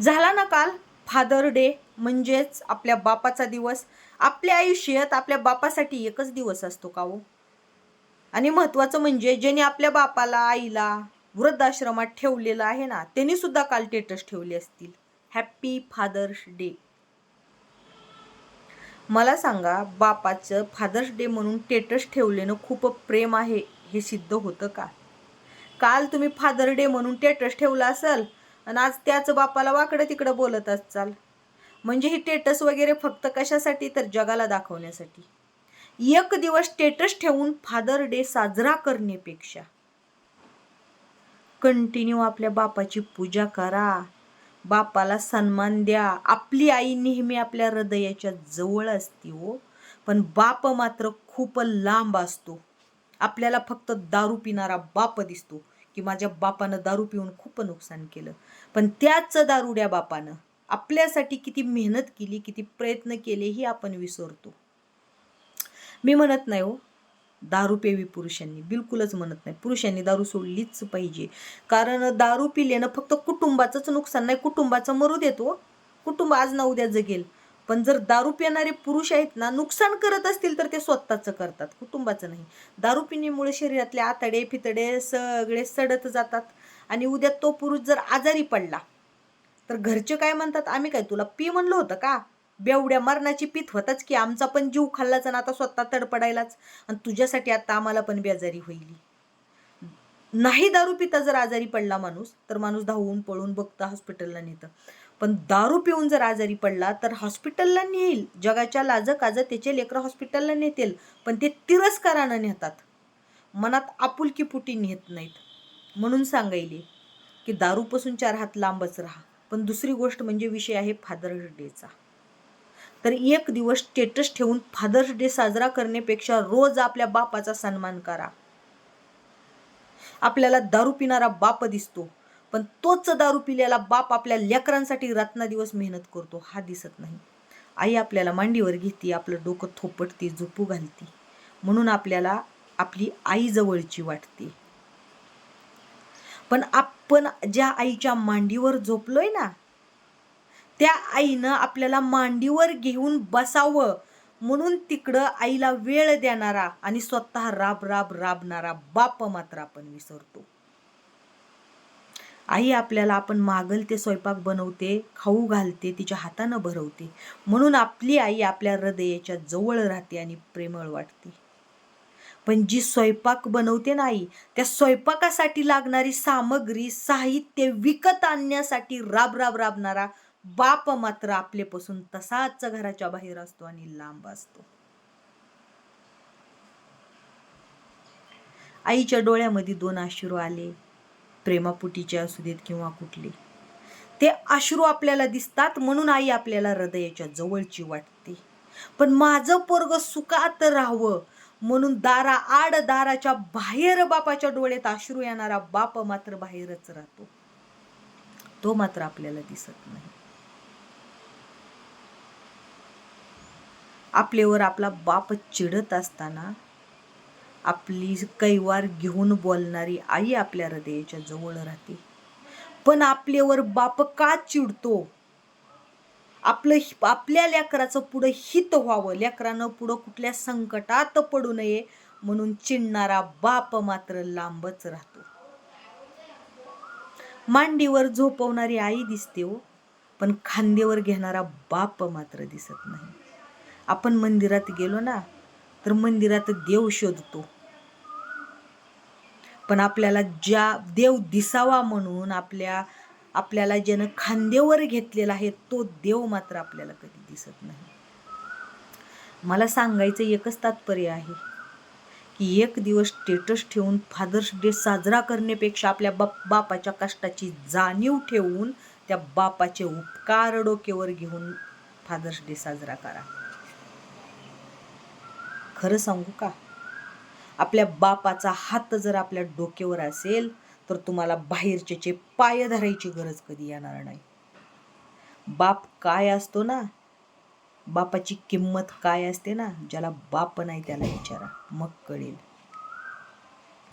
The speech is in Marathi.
झाला ना काल? फादर डे म्हणजेच आपल्या बापाचा दिवस. आपल्या आयुष्यात आपल्या बापासाठी एकच दिवस असतो का हो? आणि महत्वाचं म्हणजे ज्याने आपल्या बापाला आईला वृद्धाश्रमात ठेवलेलं आहे ना त्यांनी सुद्धा काल टेटस ठेवले असतील. हॅप्पी फादर्स डे मला सांगा बापाचं फादर्स डे म्हणून टेटस ठेवलेलं खूप प्रेम आहे हे सिद्ध होतं का? काल तुम्ही फादर डे म्हणून टेटस ठेवला असेल आणि आज त्याच बापाला वाकडं तिकडं बोलत असाल म्हणजे ही टेटस वगैरे फक्त कशासाठी तर जगाला दाखवण्यासाठी. एक दिवस स्टेटस ठेवून फादर डे साजरा करण्यापेक्षा. कंटिन्यू आपल्या बापाची पूजा करा. बापाला सन्मान द्या. आपली आई नेहमी आपल्या हृदयाच्या जवळ असते हो. पण बाप मात्र खूप लांब असतो. आपल्याला फक्त दारू पिणारा बाप दिसतो. की माझ्या बापानं दारू पिऊन खूप नुकसान केलं. पण त्याच दारुड्या बापानं आपल्यासाठी किती मेहनत केली किती प्रयत्न केले ही आपण विसरतो. मी म्हणत नाही हो दारू पेवी पुरुषांनी. बिलकुलच म्हणत नाही. पुरुषांनी दारू सोडलीच पाहिजे. कारण दारू पिल्यानं फक्त कुटुंबाचंच नुकसान नाही कुटुंबाचं मरू देतो हो. कुटुंब आज ना उद्या जगेल. पण जर दारू पिणारे पुरुष आहेत ना नुकसान करत असतील तर ते स्वतःचं करतात कुटुंबाचं नाही. दारू पिण्यामुळे शरीरातले आतडे फितडे सगळे सडत जातात. आणि उद्या तो पुरुष जर आजारी पडला तर घरचे काय म्हणतात? आम्ही काय तुला पी म्हणलं होतं का? बेवड्या मरणाची पीत होताच की आमचा पण जीव खाल्लाच आणि आता स्वतः तडपडायलाच. आणि तुझ्यासाठी आता आम्हाला पण बेजारी होईल. नाही दारू पिता जर आजारी पडला माणूस तर माणूस धावून पळून बघतं हॉस्पिटलला नेतं. पण दारू पिऊन जर आजारी पडला तर हॉस्पिटलला नेईल जगाच्या लाज काज त्याचे लेकरं हॉस्पिटलला नेतील पण ते तिरस्कारानं नेतात. मनात आपुलकी पुटी नेत नाहीत. म्हणून सांगायले की दारूपासून चार हात लांबच राहा. पण दुसरी गोष्ट म्हणजे विषय आहे फादर्स डेचा. तर एक दिवस स्टेटस ठेवून फादर्स डे साजरा करण्यापेक्षा रोज आपल्या बापाचा सन्मान करा. आपल्याला दारू पिणारा बाप दिसतो. पण तोच दारू पिलेला बाप आपल्या लेकरांसाठी रातना दिवस मेहनत करतो हा दिसत नाही. आई आपल्याला मांडीवर घेते आपलं डोकं थोपटते झोपू घालते. म्हणून आपल्याला आपली आई जवळची वाटते. पण आपण ज्या आईच्या मांडीवर झोपलोय ना त्या आईनं आपल्याला मांडीवर घेऊन बसावं म्हणून तिकडं आईला वेळ देणारा आणि स्वतः राब राब राबणारा बाप मात्र आपण विसरतो. आई आपल्याला आपण मागल ते स्वयंपाक बनवते खाऊ घालते तिच्या हातानं भरवते. म्हणून आपली आई आपल्या हृदयाच्या जवळ राहते आणि प्रेमळ वाटते. पण जी स्वयंपाक बनवते नाही त्या स्वयंपाकासाठी लागणारी सामग्री साहित्य विकत आणण्यासाठी राब राब राबणारा बाप मात्र आपलेपासून तसाच घराच्या बाहेर असतो आणि लांब असतो. आईच्या डोळ्यामध्ये दोन अश्रू आले. प्रेमापुटीचे असू देत किंवा कुठले. ते अश्रू आपल्याला दिसतात म्हणून आई आपल्याला हृदयाच्या जवळची वाटते. पण माझं पोरग सुखात राहावं म्हणून दारा आड दाराच्या बाहेर बापाच्या डोळ्यात अश्रू येणारा बाप मात्र बाहेरच राहतो. तो मात्र आपल्याला दिसत नाही. आपल्यावर आपला बाप चिडत असताना आपली कैवार घेऊन बोलणारी आई आपल्या हृदयाच्या जवळ राहते. पण आपल्यावर बाप का चिडतो? आपलं आपल्या लेकराचं पुढं हित व्हावं. लेकरानं पुढं कुठल्या संकटात पडू नये म्हणून चिडणारा बाप मात्र लांबच राहतो. मांडीवर झोपवणारी आई दिसते हो पण खांद्यावर घेणारा बाप मात्र दिसत नाही. आपण मंदिरात गेलो ना तर मंदिरात देव शोधतो. पण आपल्याला ज्या देव दिसावा म्हणून आपल्या आपल्याला ज्यानं खांद्यावर घेतलेला आहे तो देव मात्र आपल्याला कधी दिसत नाही. मला सांगायचं एकच तात्पर्य आहे की एक दिवस स्टेटस ठेवून फादर्स डे साजरा करण्यापेक्षा आपल्या बाप बापाच्या कष्टाची जाणीव ठेवून त्या बापाचे उपकार डोक्यावर घेऊन फादर्स डे साजरा करा. खरं सांगू का? आपल्या बापाचा हात जर आपल्या डोक्यावर असेल तर तुम्हाला बाहेरचे पाय धरायची गरज कधी येणार नाही. बाप काय असतो ना? बापाची किंमत काय असते ना? ज्याला बाप नाही त्याला विचारा. मग कळेल.